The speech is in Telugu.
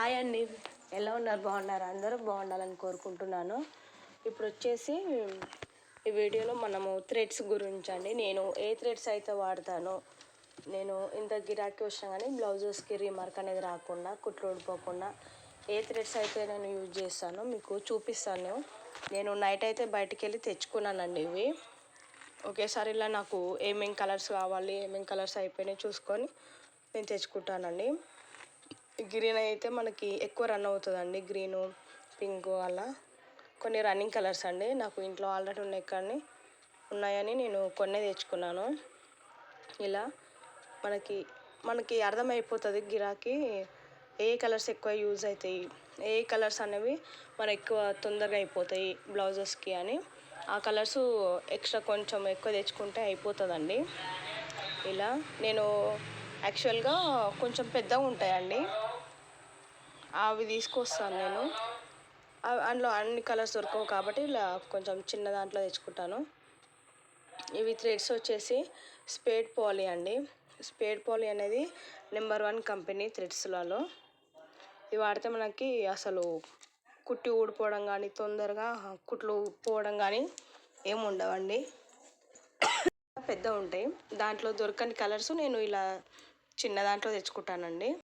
హాయ్ అండి. ఎలా ఉన్నారు? బాగున్నారు? అందరూ బాగుండాలని కోరుకుంటున్నాను. ఇప్పుడు వచ్చేసి ఈ వీడియోలో మనము థ్రెడ్స్ గురించి అండి. నేను ఏ థ్రెడ్స్ అయితే వాడతానో నేను ఇంత గిరాకీ వచ్చినా కానీ బ్లౌజెస్కి రీమార్క్ అనేది రాకుండా కుట్లు ఊడిపోకుండా ఏ థ్రెడ్స్ అయితే నేను యూజ్ చేస్తానో మీకు చూపిస్తాను. నేను నైట్ అయితే బయటికి వెళ్ళి తెచ్చుకున్నానండి ఇవి. ఒకేసారి ఇలా నాకు ఏమేం కలర్స్ కావాలి ఏమేం కలర్స్ అయిపోయినాయి చూసుకొని నేను తెచ్చుకుంటానండి. గ్రీన్ అయితే మనకి ఎక్కువ రన్ అవుతుందండి. గ్రీను పింక్ అలా. కొన్ని రన్నింగ్ కలర్స్ అండి. నాకు ఇంట్లో ఆల్రెడీ ఉన్నాయి కానీ ఉన్నాయని నేను కొన్నే తెచ్చుకున్నాను. ఇలా మనకి మనకి అర్థమైపోతుంది గిరాకీ. ఏ కలర్స్ ఎక్కువ యూజ్ అవుతాయి ఏ కలర్స్ అనేవి మన ఎక్కువ తొందరగా అయిపోతాయి బ్లౌజెస్కి అని. ఆ కలర్స్ ఎక్స్ట్రా కొంచెం ఎక్కువ తెచ్చుకుంటే అయిపోతుందండి. ఇలా నేను యాక్చువల్గా కొంచెం పెద్దగా ఉంటాయండి. అవి తీసుకొస్తాను నేను. అందులో అన్ని కలర్స్ దొరకవు కాబట్టి ఇలా కొంచెం చిన్న దాంట్లో తెచ్చుకుంటాను. ఇవి థ్రెడ్స్ వచ్చేసి స్పేడ్ పాలీ అండి. స్పేడ్ పాలీ అనేది నెంబర్ వన్ కంపెనీ థ్రెడ్స్లలో. ఇవి వాడితే మనకి అసలు కుట్టి ఊడిపోవడం కానీ తొందరగా కుట్లు పోవడం కానీ ఏమి ఉండవండి. పెద్ద ఉంటాయి. దాంట్లో దొరకని కలర్స్ నేను ఇలా చిన్న దాంట్లో తెచ్చుకుంటానండి.